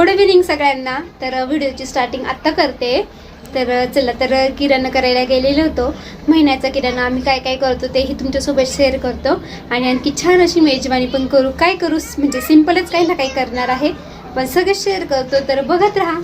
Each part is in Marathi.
गुड इव्हिनिंग सगळ्यांना. तर व्हिडिओची स्टार्टिंग आत्ता करते. तर चला तर किराणा करायला गेलेलो होतो. महिन्याचा किराणा आम्ही काय काय करतो तेही तुमच्यासोबत शेअर करतो. आणि आणखी छान अशी मेजवानी पण करू काय करू म्हणजे सिम्पलच काही ना काही करणार आहे. पण सगळं शेअर करतो तर बघत राहा.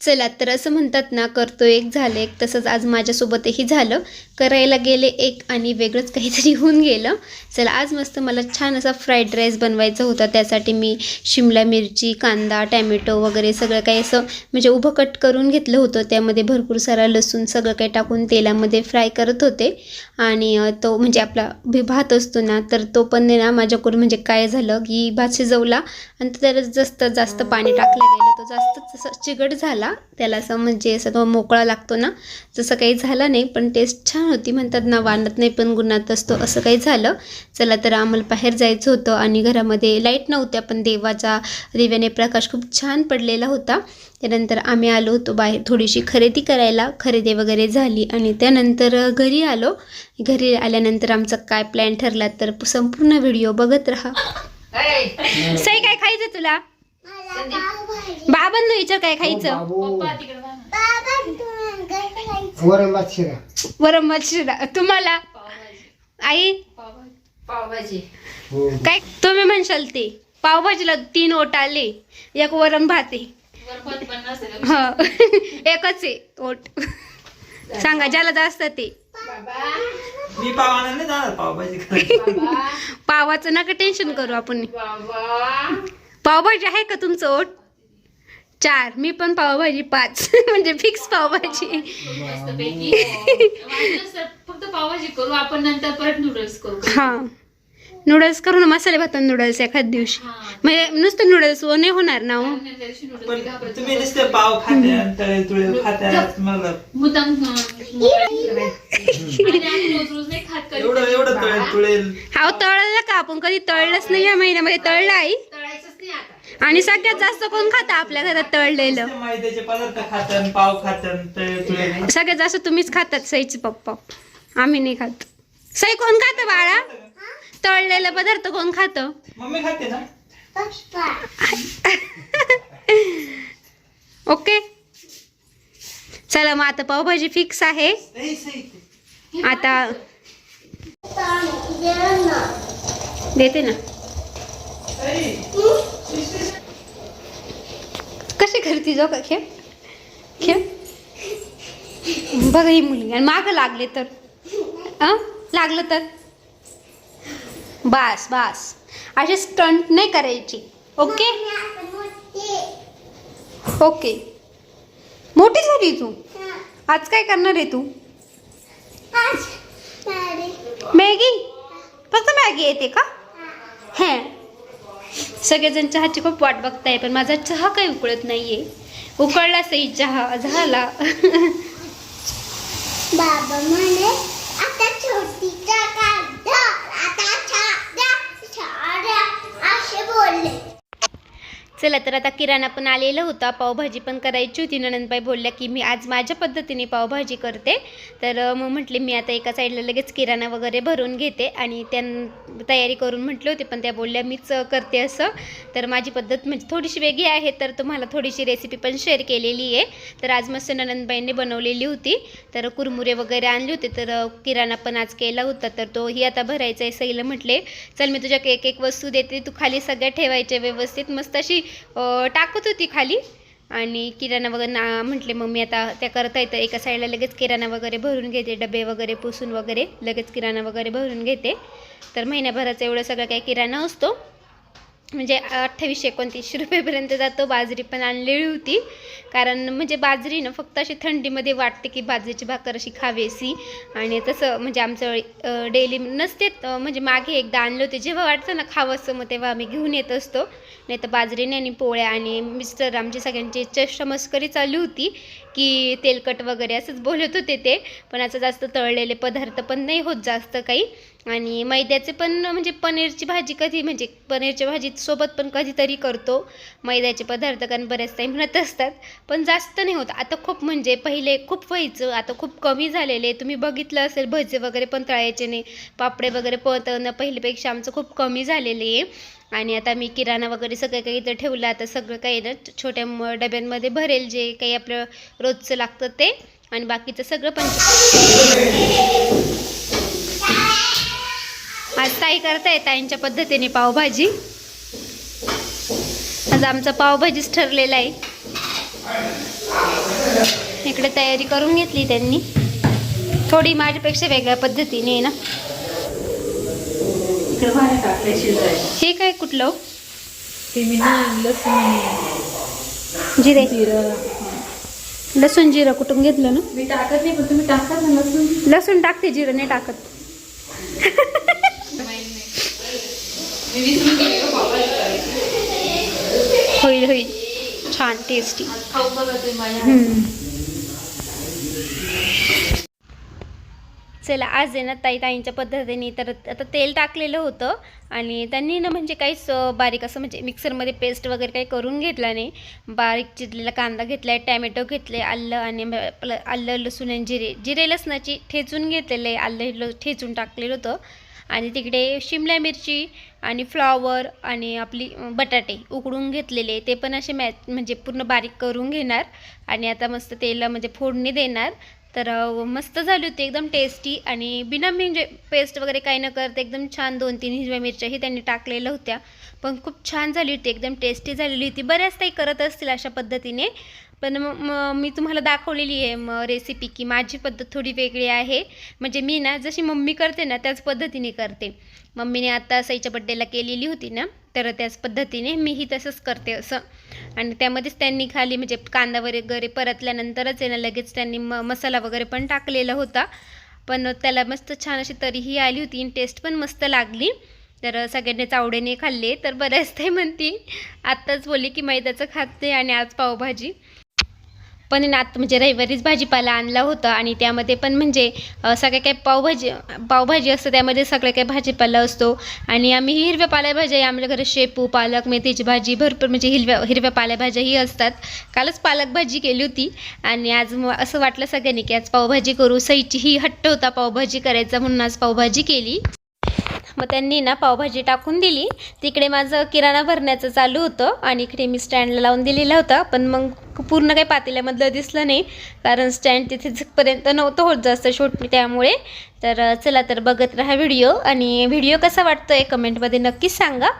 चला तर असं म्हणतात ना करतो एक झालं एक तसंच आज माझ्यासोबतही झालं. करायला गेले एक आणि वेगळंच काहीतरी होऊन गेलं. चला आज मस्त मला छान असा फ्राईड राईस बनवायचा होता. त्यासाठी मी शिमला मिरची कांदा टॅमॅटो वगैरे सगळं काही असं म्हणजे उभं कट करून घेतलं होतं. त्यामध्ये भरपूर सारा लसूण सगळं काही टाकून तेलामध्ये फ्राय करत होते. आणि तो म्हणजे आपला भात असतो ना तर तो पण ना माझ्याकडून म्हणजे काय झालं की भात शिजवला आणि त्याला जास्त जास्त पाणी टाकलं गेलं. तो जास्त असं चिकट झाला. त्याला असं म्हणजे असं तो मोकळा लागतो ना जसं काही झाला नाही. पण टेस्ट छान होती. म्हणतात ना वानत नाही पण गुणात असतो. असं काही झालं. चला तर आम्हाला बाहेर जायचं होतं आणि घरामध्ये लाइट नव्हत्या पण देवाचा दिव्याने प्रकाश खूप छान पडलेला होता. त्यानंतर आम्ही आलो होतो बाहेर थोडीशी खरेदी करायला. खरेदी वगैरे झाली आणि त्यानंतर घरी आलो. घरी आल्यानंतर आमचा काय प्लॅन ठरला तर संपूर्ण व्हिडिओ बघत राहा. सई काय खायचं तुला? बाबांना विचार काय खायचं? पावभाजी भात शिरा. वरम शिरा. तुम्हाला? आई? हो. काय तुम्ही म्हणशाल ते? पावभाजीला तीन ओट आले. एक वरम भात आहे. हो. एकच आहे ओट. सांगा ज्याला जास्त ते. मी पावभाजी. पावाचं नका टेन्शन करू आपण. पावभाजी आहे का तुमचं ओट? चार. मी पण पावभाजी पाच. म्हणजे फिक्स पावभाजी. फक्त पावभाजी करू आपण नंतर परत नूडल्स करू हा. नूडल्स करू ना मसाले भात नूडल्स एखाद दिवशी. म्हणजे नुसतं नूडल्स नाही होणार ना हो. तुम्ही नुसते पाव खात्या तळे तुळे खात्या मला मुद्दाम एवढं एवढं तळे तुळे हा तळलं का? आपण कधी तळलंच नाही या महिन्यामध्ये. तळलं आई? आणि सगळ्यात जास्त कोण खातं आपल्या घरात तळलेलं? मैद्याचे पदार्थ पाव तळे. सगळ्यात जास्त तुम्हीच खातात सईचे पप्पा. आम्ही नाही खात. सई कोण खातं बाळा? तळलेला पदार्थ कोण खातं? मम्मी खाते ना? ओके. चला मग आता पावभाजी फिक्स आहे. आता देते ना. कशी करते जो का? खेळ? खेळ? बघा ही मुलगी. आणि मागं लागले तर? अं? लागलं तर? बास बास. असे स्टंट नाही करायची. ओके ओके मोठी झाली तू. आज काय करणार आहे तू? मॅगी. फक्त मॅगी येते का? हे. सगळेजण चहाची खूप वाट बघताय पण माझा चहा काही उकळत नाहीये. उकळला सही चहा झाला. बाबा म्हणे आता छोटीचा काढा आता छाड्या छाड्या असे बोलले चला तर आता किराणा पण आलेला होता. पावभाजी पण करायची होती. ननंदबाई बोलल्या की मी आज माझ्या पद्धतीने पावभाजी करते. तर मग म्हटले मी आता एका साईडला लगेच किराणा वगैरे भरून घेते. आणि त्या तयारी करून म्हटले होते पण त्या बोलल्या मीच करते असं. तर माझी पद्धत म्हणजे थोडीशी वेगळी आहे. तर तुम्हाला थोडीशी रेसिपी पण शेअर केलेली आहे. तर आज मस्त ननंदबाईंनी बनवलेली होती. तर कुरमुरे वगैरे आणले होते. तर किराणा पण आज केला होता. तर तोही आता भरायचा आहे. सईला म्हटले चल मी तुझ्या एक एक वस्तू देते. तू खाली सगळ्या ठेवायच्या व्यवस्थित. मस्त अशी टाकत होती खाली. आणि किराणा वगैरे ना म्हटले मग मी आता त्या करता येतं. एका साईडला लगेच किराणा वगैरे भरून घेते डबे वगैरे पुसून वगैरे लगेच किराणा वगैरे भरून घेते. तर महिन्याभराचा एवढं सगळं काही किराणा असतो. म्हणजे अठ्ठावीसशे एकोणतीसशे रुपयेपर्यंत जातो. बाजरी पण आणलेली होती. कारण म्हणजे बाजरी ना फक्त अशी थंडीमध्ये वाटते की बाजरीची भाकर अशी खावेसी. आणि तसं म्हणजे आमचं डेली नसते म्हणजे मागे एकदा आणले होते. जेव्हा वाटतं ना खावंसं मग तेव्हा आम्ही घेऊन येत असतो. नाही तर बाजरीने आणि पोळ्या आणि मिस्टर आमची सगळ्यांची चष्टमस्करी चालू होती की तेलकट वगैरे असंच बोलत होते ते. पण असं जास्त तळलेले पदार्थ पण नाही होत जास्त काही. आणि मैद्याचे पण म्हणजे पनीरची भाजी कधी म्हणजे पनीरच्या भाजी सोबत पण कधीतरी करतो. मैद्याचे पदार्थ कारण बऱ्याच टाईम म्हणत असतात. पण जास्त नाही होत. आता खूप म्हणजे पहिले खूप व्हायचं. आता खूप कमी झालेले. तुम्ही बघितलं असेल भजे वगैरे पण तळायचे नाही. पापडे वगैरे पण पहिलेपेक्षा आमचं खूप कमी झालेले आहे. आणि आता मी किराणा वगैरे सगळं काही इथं ठेवलं. आता सगळं काही ना छोट्या डब्यांमध्ये भरेल जे काही आपलं रोजचं लागतं ते. आणि बाकीचं सगळं पण आज ताई करताय ताईंच्या पद्धतीने पावभाजी. आज आमचं पावभाजीच ठरलेलं आहे. इकडे तयारी करून घेतली त्यांनी. थोडी माझ्यापेक्षा वेगळ्या पद्धतीने आहे ना. हे काय कुठलं? जिरे. जिरं. लसूण जिरं कुठून घेतलं ना? मी टाकत नाही पण तुम्ही टाका ना लसूण. लसूण टाकते जिरं नाही टाकत मी विसरून गेले हो पावभाजी करायची. होईल होईल. छान टेस्टी चला आज आहे ना ताई ताईंच्या पद्धतीने तर आता तेल टाकलेलं होतं आणि त्यांनी ना म्हणजे काहीच बारीक असं म्हणजे मिक्सरमध्ये पेस्ट वगैरे काही करून घेतला नाही. बारीक चिरलेला कांदा घेतला आहे टॅमॅटो घेतले आलं आणि आपलं आलं लसूण आणि जिरे. जिरे लसणाची ठेचून घेतलेले आहे. आलं ल ठेचून टाकलेलं होतं. आणि तिकडे शिमला मिरची आणि फ्लॉवर आणि आपली बटाटे उकडून घेतलेले. ते पण असे मॅच म्हणजे पूर्ण बारीक करून घेणार. आणि आता मस्त तेला म्हणजे फोडणी देणार. तर मस्त झाली होती एकदम टेस्टी आणि बिना म्हणजे पेस्ट वगैरे काही न करता एकदम छान दोन तीन हिरव्या मिरच्याही त्यांनी टाकलेल्या होत्या. पण खूप छान झाली होती एकदम टेस्टी झालेली होती. बऱ्याच काही करत असतील अशा पद्धतीने पण मग म- मी तुम्हाला दाखवलेली आहे मग रेसिपी की माझी पद्धत थोडी वेगळी आहे. म्हणजे मी ना जशी मम्मी करते ना त्याच पद्धतीने करते. मम्मीने आता साईच्या बड्डेला केलेली होती ना तर त्याच पद्धतीने मीही तसंच करते असं. आणि त्यामध्येच त्यांनी खाली म्हणजे कांदा वगैरे परतल्यानंतरच आहे ना लगेच त्यांनी म मसाला वगैरे पण टाकलेला होता. पण त्याला मस्त छान अशी तरीही आली होती आणि टेस्ट पण मस्त लागली. तर सगळ्यांनीच आवडीने खाल्ले. तर बऱ्याच ते म्हणती आत्ताच बोलली की मैद्याचं खाते आणि आज पावभाजी. पण नात म्हणजे रविवारीच भाजीपाला आणला होता आणि त्यामध्ये पण म्हणजे सगळ्या काही पावभाजी पावभाजी असतं त्यामध्ये सगळ्या काही भाजीपाला असतो. आणि आम्ही हिरव्या पालेभाज्या आमच्या घरी शेपू पालक मेथीची भाजी भरपूर म्हणजे हिरव्या हिरव्या पालेभाज्याही असतात. कालच पालक भाजी केली होती आणि आज मग असं वाटलं सगळ्यांनी की आज पावभाजी करू. सईची ही हट्ट होता पावभाजी करायचा म्हणून आज पावभाजी केली. मग त्यांनी ना पावभाजी टाकून दिली. तिकडे माझं किराणा भरण्याचं चालू होतं आणि इकडे मी स्टँडला लावून दिलेला होता. पण मग पूर्ण काही पातेल्यामधलं दिसलं नाही. कारण स्टँड तिथे तिथेपर्यंत नव्हतं होत जास्त शूट त्यामुळे. तर चला तर बघत राहा व्हिडिओ. आणि व्हिडिओ कसा वाटतो आहे कमेंटमध्ये नक्कीच सांगा.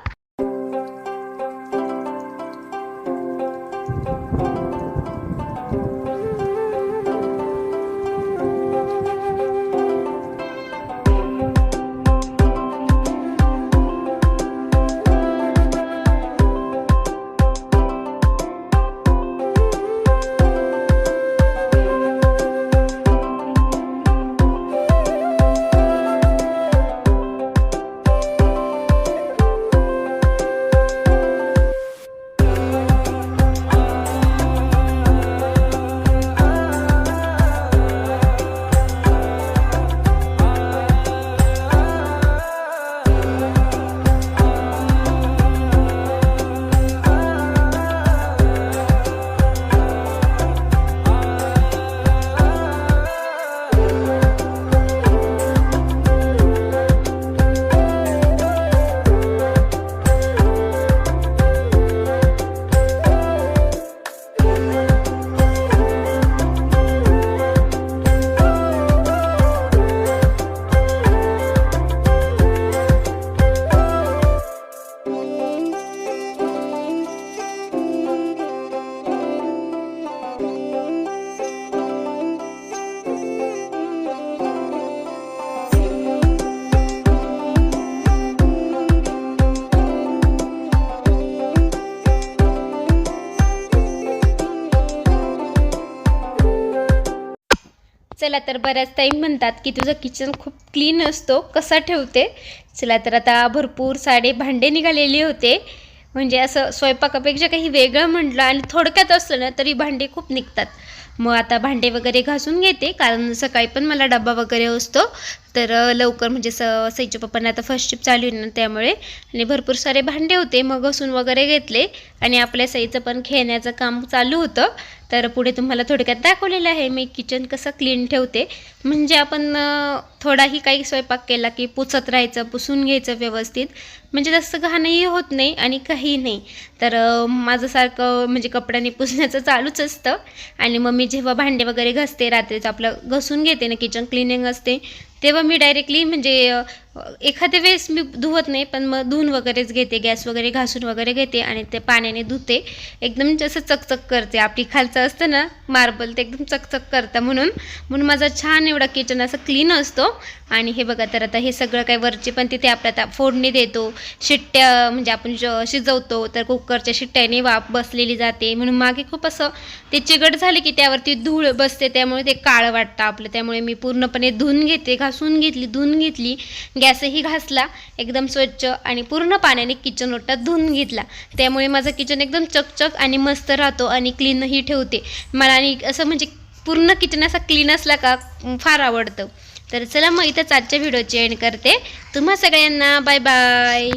चला तर बऱ्याच टाईम म्हणतात की तुझं किचन खूप क्लीन असतो. कसा ठेवते? चला तर आता भरपूर साडे भांडे निघालेले होते. म्हणजे असं स्वयंपाकापेक्षा काही वेगळं म्हटलं आणि थोडक्यात असलं ना तरी भांडे खूप निघतात. मग आता भांडे वगैरे घासून घेते. कारण सकाळी पण मला डबा वगैरे असतो. तर लवकर म्हणजे स सईच्या पप्पांना आता फर्स्ट शिप चालू आहे ना त्यामुळे. आणि भरपूर सारे भांडे होते मग घसून वगैरे घेतले. आणि आपल्या सईचं पण खेळण्याचं काम चालू होतं. तर पुढे तुम्हाला थोडक्यात दाखवलेलं आहे मी किचन कसं क्लीन ठेवते. म्हणजे आपण थोडाही काही स्वयंपाक केला की पुसत राहायचं पुसून घ्यायचं व्यवस्थित. म्हणजे जास्त घाणही होत नाही आणि काही नाही. तर माझं सारखं म्हणजे कपड्याने पुसण्याचं चालूच असतं. आणि मग मी जेव्हा भांडे वगैरे घसते रात्रीचं आपलं घसून घेते ना किचन क्लिनिंग असते. तेव्हा मी डायरेक्टली म्हणजे एखाद्या वेळेस मी धुवत नाही पण मग धुवून वगैरेच घेते गॅस वगैरे घासून वगैरे घेते आणि ते पाण्याने धुते. एकदम जसं चकचक करते. आपली खालचं असतं ना मार्बल ते एकदम चकचक करतं म्हणून. म्हणून माझा छान एवढा किचन असं क्लीन असतो. आणि हे बघा तर आता हे सगळं काय वरचे पण तिथे आपल्या आता फोडणी देतो. शिट्ट्या म्हणजे आपण ज शिजवतो तर कुकरच्या शिट्ट्याने वाफ बसलेली जाते. म्हणून मागे खूप असं ते चिकट झाले की त्यावरती धूळ बसते त्यामुळे ते काळं वाटतं आपलं. त्यामुळे मी पूर्णपणे धुवून घेते घासून घेतली धुवून घेतली. गॅसही घासला एकदम स्वच्छ आणि पूर्ण पाण्याने किचन ओटा धुवून घेतला. त्यामुळे माझं किचन एकदम चकचक आणि मस्त राहतो आणि क्लीनही ठेवते. मला आणि असं म्हणजे पूर्ण किचन असा क्लीन असला का फार आवडतं. तर चला मग इथंच आजच्या व्हिडिओची एंड करते. तुम्हा सगळ्यांना बाय बाय